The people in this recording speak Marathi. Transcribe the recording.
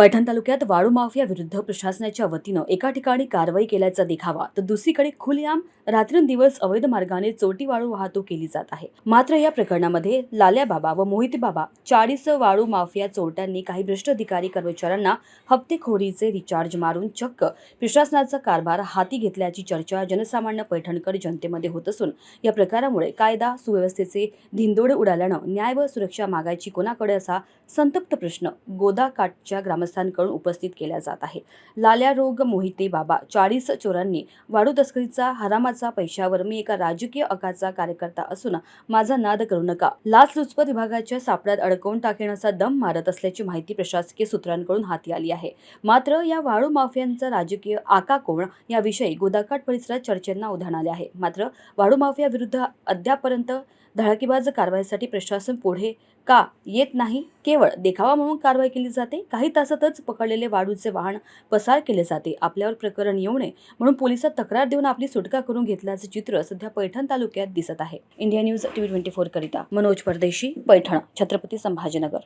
पैठण तालुक्यात वाळू माफिया विरुद्ध प्रशासनाच्या वतीनं एका ठिकाणी कारवाई केल्याचा देखावा तर दुसरीकडे खुलेआम रात्रंदिवस अवैध मार्गाने चोरटी वाळू वाहतूक केली जात आहे. मात्र या प्रकरणामध्ये लाल्या बाबा व मोहित बाबा चाळीस वाळू माफिया चोरट्यांनी काही भ्रष्ट अधिकारी कर्मचाऱ्यांना हप्तेखोरीचे रिचार्ज मारून चक्क प्रशासनाचा कारभार हाती घेतल्याची चर्चा जनसामान्य पैठणकर जनतेमध्ये होत असून या प्रकारामुळे कायदा सुव्यवस्थेचे धिंदोडे उडाल्यानं न्याय व सुरक्षा मागायची कोणाकडे असा संतप्त प्रश्न गोदाकाठच्या संस्थांकडून उपस्थित केला जात आहे लाल्या रोग मोहिते बाबा चाळीस चोरांनी वाळू तस्करीचा हरामाचा पैशावर मी एका राजकीय अकाचा कार्यकर्ता असून माझा नाद करू नका. लाचलुचपत विभागाच्या सापड्यात अडकवून टाकण्याचा दम मारत असल्याची माहिती प्रशासकीय सूत्रांकडून हाती आली आहे. मात्र या वाळू माफियांचा राजकीय आका कोण याविषयी गोदाकाठ परिसरात चर्चेंना उधाण आले आहे. मात्र वाळू माफियाविरुद्ध अद्यापर्यंत धडाकेबाज कारवाईसाठी प्रशासन पुढे का येत नाही? केवळ देखावा म्हणून कारवाई केली जाते? काही तासातच पकडलेले वाळूचे वाहन पसार केले जाते. आपल्यावर प्रकरण येऊ नये म्हणून पोलिसात तक्रार देऊन आपली सुटका करून घेतल्याचे चित्र सध्या पैठण तालुक्यात दिसत आहे. India News TV twenty four करिता मनोज परदेशी पैठण छत्रपती संभाजीनगर.